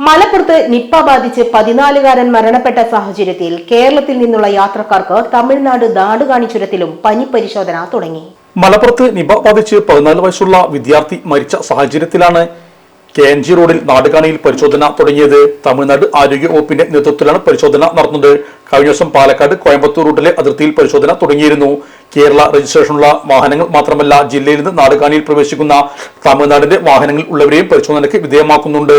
മലപ്പുറത്ത് നിപ്പ ബാധിച്ച് പതിനാലുകാരൻ മരണപ്പെട്ട സാഹചര്യത്തിൽ കേരളത്തിൽ നിന്നുള്ള യാത്രക്കാർക്ക് തമിഴ്നാട് നാടുകാണി ചുരത്തിലും പനി പരിശോധന തുടങ്ങി. മലപ്പുറത്ത് നിപ ബാധിച്ച് പതിനാല് വയസ്സുള്ള വിദ്യാർത്ഥി മരിച്ച സാഹചര്യത്തിലാണ് കെ എൻ ജി റോഡിൽ നാടുകാണിയിൽ പരിശോധന തുടങ്ങിയത്. തമിഴ്നാട് ആരോഗ്യ വകുപ്പിന്റെ നേതൃത്വത്തിലാണ് പരിശോധന നടന്നത്. കഴിഞ്ഞ ദിവസം പാലക്കാട് കോയമ്പത്തൂർ റൂട്ടിലെ അതിർത്തിയിൽ പരിശോധന തുടങ്ങിയിരുന്നു. കേരള രജിസ്ട്രേഷനുള്ള വാഹനങ്ങൾ മാത്രമല്ല ജില്ലയിൽ നിന്ന് നാടുകാണിയിൽ പ്രവേശിക്കുന്ന തമിഴ്നാടിന്റെ വാഹനങ്ങളിൽ ഉള്ളവരെയും പരിശോധനയ്ക്ക് വിധേയമാക്കുന്നുണ്ട്.